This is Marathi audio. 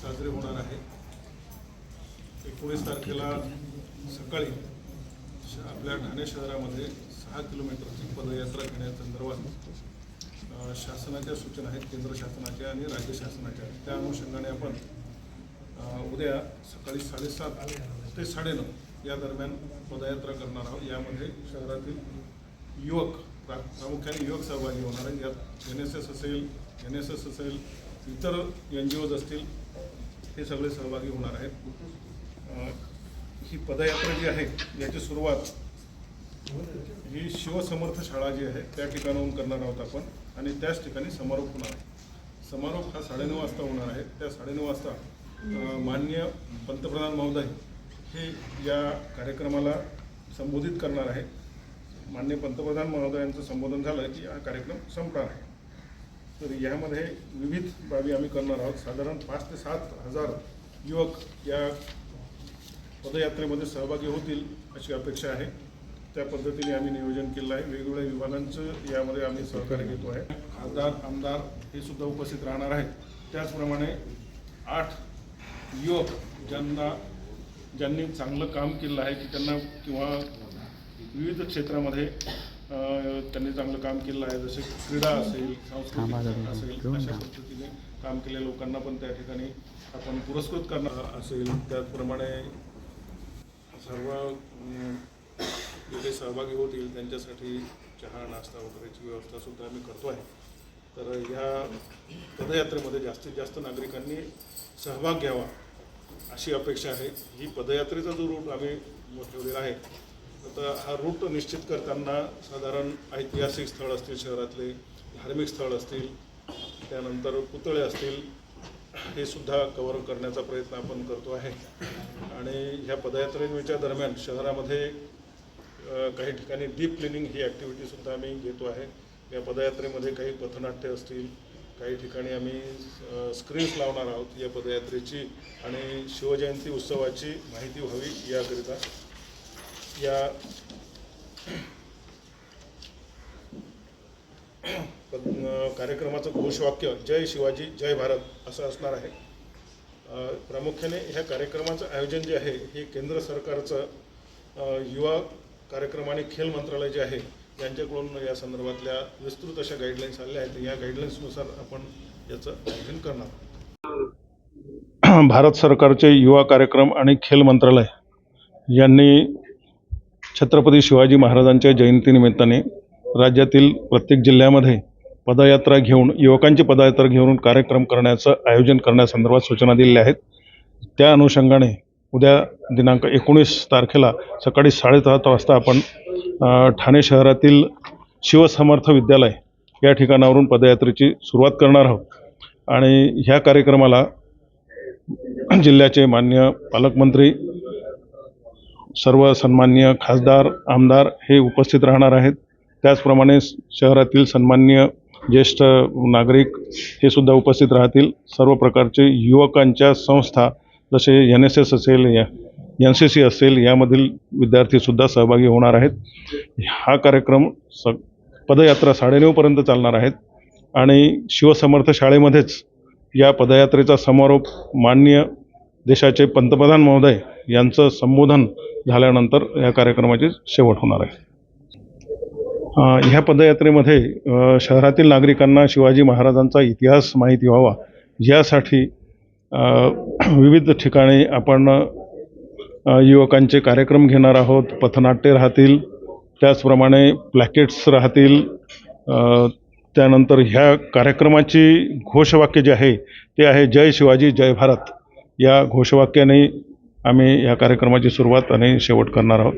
साजरे होणार आहे. एकोणीस तारखेला सकाळी श- आपल्या ठाणे शहरामध्ये सहा किलोमीटरची पदयात्रा घेण्यासंदर्भात शासनाच्या सूचना आहेत केंद्र शासनाच्या आणि राज्य शासनाच्या. त्या अनुषंगाने आपण उद्या सकाळी साडेसात ते साडेनऊ या दरम्यान पदयात्रा करणार आहोत. यामध्ये शहरातील युवक प्रा- प्रामुख्याने युवक सहभागी होणार आहेत. यात एन एस एस असेल एन एस एस असेल इतर एन जी ओज असतील हे सगळे सहभागी होणार आहेत. ही पदयात्रा जी आहे याची सुरुवात ही शिवसमर्थ शाळा जी आहे त्या ठिकाणाहून करणार आहोत आपण. आणि त्याच ठिकाणी समारोप होणार आहे. समारोप हा साडेनऊ वाजता होणार आहे. त्या साडेनऊ वाजता मान्य पंतप्रधान महोदय हे या कार्यक्रमाला संबोधित करणार आहे मान्य पंतप्रधान महोदयांचं संबोधन झालं की हा कार्यक्रम संपणार आहे. तर यामध्ये विविध बाबी आम्ही करणार आहोत. साधारण पाच ते सात हजार युवक या पदयात्रेमध्ये सहभागी होतील अशी अपेक्षा आहे. त्या पद्धतीने आम्ही नियोजन केलं आहे. वेगवेगळ्या विभागांचं यामध्ये आम्ही सहकार्य घेतो आहे. खासदार आमदार हे सुद्धा उपस्थित राहणार आहेत. त्याचप्रमाणे आठ युवक ज्यांना ज्यांनी चांगलं काम केलं आहे की त्यांना किंवा विविध क्षेत्रामध्ये त्यांनी चांगलं काम केलं आहे. जसे क्रीडा असेल सांस्कृतिक असेल अशा पद्धतीने काम केलेल्या लोकांना पण त्या ठिकाणी आपण पुरस्कृत करणार असेल. त्याचप्रमाणे सर्व जे सहभागी होतील त्यांच्यासाठी चहा नाश्ता वगैरेची व्यवस्था सुद्धा आम्ही करतो आहे. तर या पदयात्रेमध्ये जास्तीत जास्त नागरिकांनी सहभाग घ्यावा अशी अपेक्षा आहे. ही पदयात्रेचा जो रूट आम्ही ठेवलेला आहे आता हा रूट निश्चित करताना साधारण ऐतिहासिक स्थळ असतील शहरातले धार्मिक स्थळ असतील त्यानंतर पुतळे असतील हे सुद्धा कव्हर करण्याचा प्रयत्न आपण करतो आहे. आणि ह्या पदयात्रेच्या दरम्यान शहरामध्ये काही ठिकाणी डीप क्लिनिंग ही ॲक्टिव्हिटीसुद्धा आम्ही घेतो आहे. या पदयात्रेमध्ये काही पथनाट्य असतील काही ठिकाणी आम्ही स्क्रीन्स लावणार आहोत या पदयात्रेची आणि शिवजयंती उत्सवाची माहिती व्हावी याकरिता. या पद- कार्यक्रमाचं घोषवाक्य जय शिवाजी जय भारत असं असणार आहे. प्रामुख्याने ह्या कार्यक्रमाचं आयोजन जे आहे हे केंद्र सरकारचं युवा कार्यक्रम आणि खेल मंत्रालय जे आहे यांच्याकडून या संदर्भातल्या विस्तृत अशा गाईडलाईन्स आल्या आहेत. या गाईडलाईन्सनुसार आपण याचं आयोजन करणार भारत सरकारचे युवा कार्यक्रम आणि खेल मंत्रालय यांनी छत्रपती शिवाजी महाराजांच्या जयंतीनिमित्ताने राज्यातील प्रत्येक जिल्ह्यामध्ये पदयात्रा घेऊन युवकांची पदयात्रा घेऊन कार्यक्रम करण्याचं आयोजन करण्यासंदर्भात सूचना दिलेल्या आहेत. त्या अनुषंगाने उद्या दिनांक एकोणीस तारखेला सकाळी साडेसात वाजता आपण ठाणे शहरातील शिवसमर्थ विद्यालय या ठिकाणावरून पदयात्रेची सुरुवात करणार आहोत. आणि ह्या कार्यक्रमाला जिल्ह्याचे मान्य पालकमंत्री सर्व सन्मान्य खासदार आमदार हे उपस्थित राहणार आहेत. त्याचप्रमाणे शहरातील सन्मान्य ज्येष्ठ नागरिक हे सुद्धा उपस्थित राहतील. सर्व प्रकारचे युवकांच्या संस्था जसे एन एस एस असेल या एन सी सी असेल यामधील विद्यार्थीसुद्धा सहभागी होणार आहेत. हा कार्यक्रम स पदयात्रा साडेनऊपर्यंत चालणार आहेत आणि शिवसमर्थ शाळेमध्येच या पदयात्रेचा समारोप माननीय देशाचे पंतप्रधान महोदय यांचं संबोधन झाल्यानंतर या कार्यक्रमाची शेवट होणार आहे. ह्या पदयात्रेमध्ये शहरातील नागरिकांना शिवाजी महाराजांचा इतिहास माहिती व्हावा यासाठी विविध ठिकाणी आपण युवकांचे कार्यक्रम घेणार आहोत. पथनाट्य राहतील त्याचप्रमाणे प्लॅकेट्स राहतील त्यानंतर ह्या कार्यक्रमाची घोषवाक्य जे आहे ते आहे जय शिवाजी जय भारत. या घोषवाक्याने आम्ही या कार्यक्रमाची सुरुवात आणि शेवट करणार आहोत.